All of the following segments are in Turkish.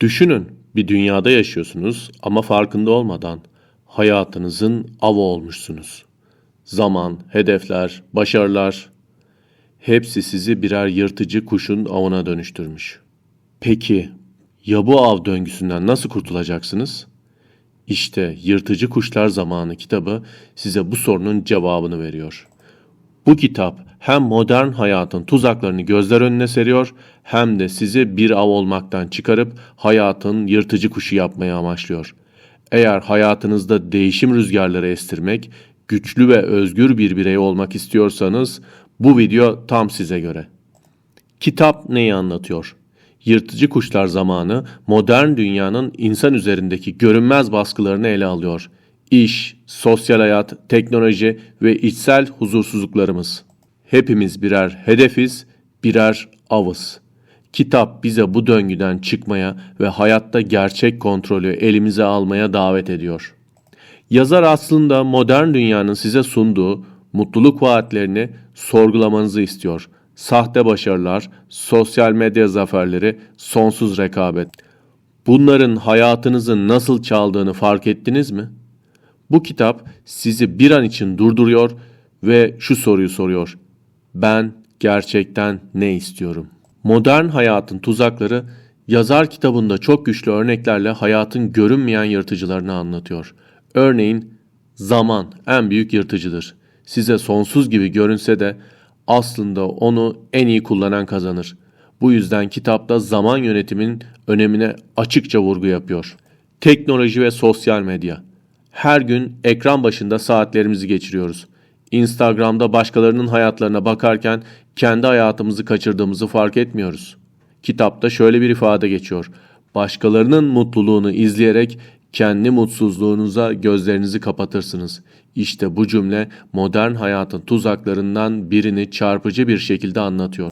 Düşünün, bir dünyada yaşıyorsunuz ama farkında olmadan hayatınızın avı olmuşsunuz. Zaman, hedefler, başarılar hepsi sizi birer yırtıcı kuşun avına dönüştürmüş. Peki ya bu av döngüsünden nasıl kurtulacaksınız? İşte Yırtıcı Kuşlar Zamanı kitabı size bu sorunun cevabını veriyor. Bu kitap hem modern hayatın tuzaklarını gözler önüne seriyor hem de sizi bir av olmaktan çıkarıp hayatın yırtıcı kuşu yapmaya amaçlıyor. Eğer hayatınızda değişim rüzgarları estirmek, güçlü ve özgür bir birey olmak istiyorsanız bu video tam size göre. Kitap neyi anlatıyor? Yırtıcı Kuşlar Zamanı modern dünyanın insan üzerindeki görünmez baskılarını ele alıyor. İş, sosyal hayat, teknoloji ve içsel huzursuzluklarımız. Hepimiz birer hedefiz, birer avız. Kitap bize bu döngüden çıkmaya ve hayatta gerçek kontrolü elimize almaya davet ediyor. Yazar aslında modern dünyanın size sunduğu mutluluk vaatlerini sorgulamanızı istiyor. Sahte başarılar, sosyal medya zaferleri, sonsuz rekabet. Bunların hayatınızı nasıl çaldığını fark ettiniz mi? Bu kitap sizi bir an için durduruyor ve şu soruyu soruyor. Ben gerçekten ne istiyorum? Modern hayatın tuzakları yazar kitabında çok güçlü örneklerle hayatın görünmeyen yırtıcılarını anlatıyor. Örneğin zaman en büyük yırtıcıdır. Size sonsuz gibi görünse de aslında onu en iyi kullanan kazanır. Bu yüzden kitapta zaman yönetiminin önemine açıkça vurgu yapıyor. Teknoloji ve sosyal medya. Her gün ekran başında saatlerimizi geçiriyoruz. Instagram'da başkalarının hayatlarına bakarken kendi hayatımızı kaçırdığımızı fark etmiyoruz. Kitapta şöyle bir ifade geçiyor. Başkalarının mutluluğunu izleyerek kendi mutsuzluğunuza gözlerinizi kapatırsınız. İşte bu cümle modern hayatın tuzaklarından birini çarpıcı bir şekilde anlatıyor.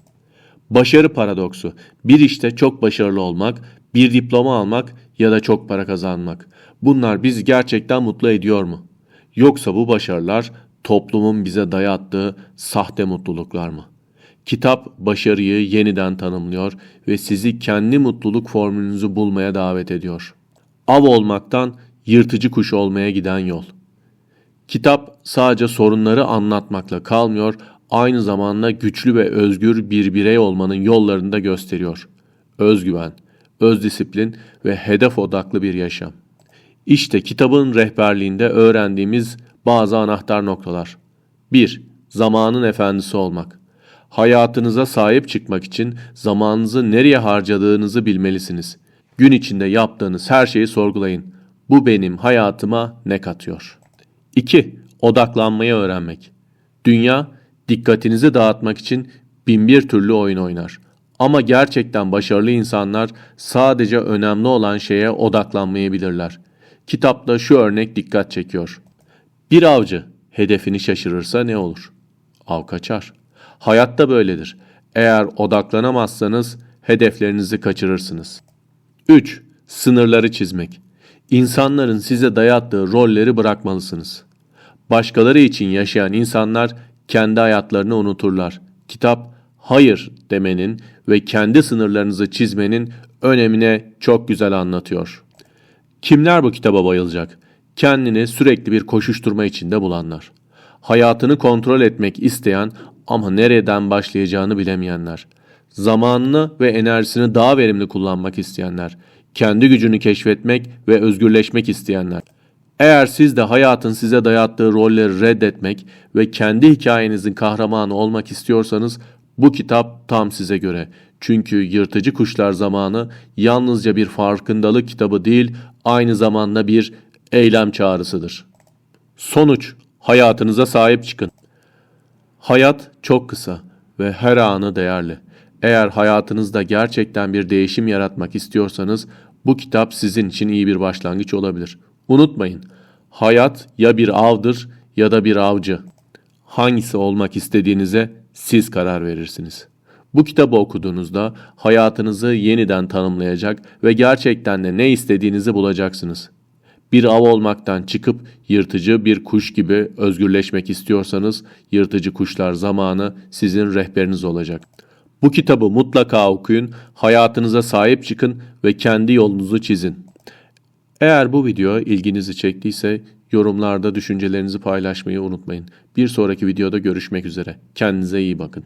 Başarı paradoksu. Bir işte çok başarılı olmak, bir diploma almak ya da çok para kazanmak. Bunlar bizi gerçekten mutlu ediyor mu? Yoksa bu başarılar toplumun bize dayattığı sahte mutluluklar mı? Kitap başarıyı yeniden tanımlıyor ve sizi kendi mutluluk formülünüzü bulmaya davet ediyor. Av olmaktan yırtıcı kuş olmaya giden yol. Kitap sadece sorunları anlatmakla kalmıyor, aynı zamanda güçlü ve özgür bir birey olmanın yollarını da gösteriyor. Özgüven, özdisiplin ve hedef odaklı bir yaşam. İşte kitabın rehberliğinde öğrendiğimiz bazı anahtar noktalar. 1. Zamanın efendisi olmak. Hayatınıza sahip çıkmak için zamanınızı nereye harcadığınızı bilmelisiniz. Gün içinde yaptığınız her şeyi sorgulayın. Bu benim hayatıma ne katıyor? 2. Odaklanmayı öğrenmek. Dünya dikkatinizi dağıtmak için binbir türlü oyun oynar. Ama gerçekten başarılı insanlar sadece önemli olan şeye odaklanmayı bilirler. Kitapta şu örnek dikkat çekiyor. Bir avcı hedefini şaşırırsa ne olur? Av kaçar. Hayatta böyledir. Eğer odaklanamazsanız hedeflerinizi kaçırırsınız. 3. Sınırları çizmek. İnsanların size dayattığı rolleri bırakmalısınız. Başkaları için yaşayan insanlar kendi hayatlarını unuturlar. Kitap hayır demenin ve kendi sınırlarınızı çizmenin önemine çok güzel anlatıyor. Kimler bu kitaba bayılacak? Kendini sürekli bir koşuşturma içinde bulanlar. Hayatını kontrol etmek isteyen ama nereden başlayacağını bilemeyenler. Zamanını ve enerjisini daha verimli kullanmak isteyenler. Kendi gücünü keşfetmek ve özgürleşmek isteyenler. Eğer siz de hayatın size dayattığı rolleri reddetmek ve kendi hikayenizin kahramanı olmak istiyorsanız bu kitap tam size göre. Çünkü Yırtıcı Kuşlar Zamanı yalnızca bir farkındalık kitabı değil, aynı zamanda bir eylem çağrısıdır. Sonuç, hayatınıza sahip çıkın. Hayat çok kısa ve her anı değerli. Eğer hayatınızda gerçekten bir değişim yaratmak istiyorsanız bu kitap sizin için iyi bir başlangıç olabilir. Unutmayın, hayat ya bir avdır ya da bir avcı. Hangisi olmak istediğinize siz karar verirsiniz. Bu kitabı okuduğunuzda hayatınızı yeniden tanımlayacak ve gerçekten de ne istediğinizi bulacaksınız. Bir av olmaktan çıkıp yırtıcı bir kuş gibi özgürleşmek istiyorsanız yırtıcı kuşlar zamanı sizin rehberiniz olacak. Bu kitabı mutlaka okuyun, hayatınıza sahip çıkın ve kendi yolunuzu çizin. Eğer bu video ilginizi çektiyse yorumlarda düşüncelerinizi paylaşmayı unutmayın. Bir sonraki videoda görüşmek üzere. Kendinize iyi bakın.